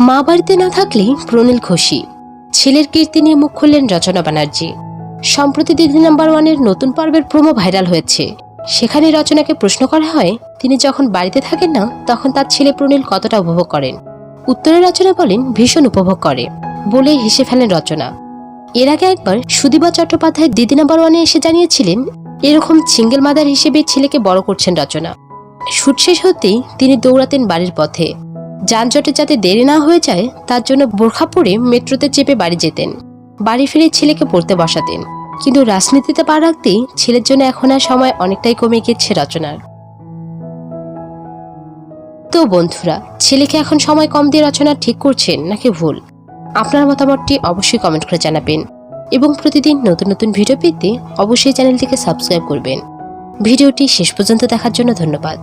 মা বাড়িতে না থাকলেই প্রনীল খুশি। ছেলের কীর্তি নিয়ে মুখ খুললেন রচনা ব্যানার্জি। সম্প্রতি দিদি নাম্বার ওয়ানের নতুন পর্বের প্রোমো ভাইরাল হয়েছে। সেখানে রচনাকে প্রশ্ন করা হয়, তিনি যখন বাড়িতে থাকেন না, তখন তার ছেলে প্রনীল কতটা উপভোগ করেন? উত্তরে রচনা বলেন, ভীষণ উপভোগ করে, বলে হেসে ফেলেন রচনা। এর আগে একবার সুদীপা চট্টোপাধ্যায় দিদি নাম্বার ওয়ানে এসে জানিয়েছিলেন, এরকম সিঙ্গেল মাদার হিসেবে ছেলেকে বড় করছেন রচনা। শুট শেষ হতেই তিনি দৌড়াতেন বাড়ির পথে। যানজটে যাতে দেরি না হয়ে যায়, তার জন্য বোরখা পরে মেট্রোতে চেপে বাড়ি যেতেন। বাড়ি ফিরে ছেলেকে পড়তে বসাতেন। কিন্তু রাজনীতিতে পা রাখতেই ছেলের জন্য এখন আর সময় অনেকটাই কমে গেছে রচনার। তো বন্ধুরা, ছেলেকে এখন সময় কম দিয়ে রচনা ঠিক করছেন নাকি ভুল? আপনার মতামতটি অবশ্যই কমেন্ট করে জানাবেন। এবং প্রতিদিন নতুন নতুন ভিডিও পেতে অবশ্যই চ্যানেলটিকে সাবস্ক্রাইব করবেন। ভিডিওটি শেষ পর্যন্ত দেখার জন্য ধন্যবাদ।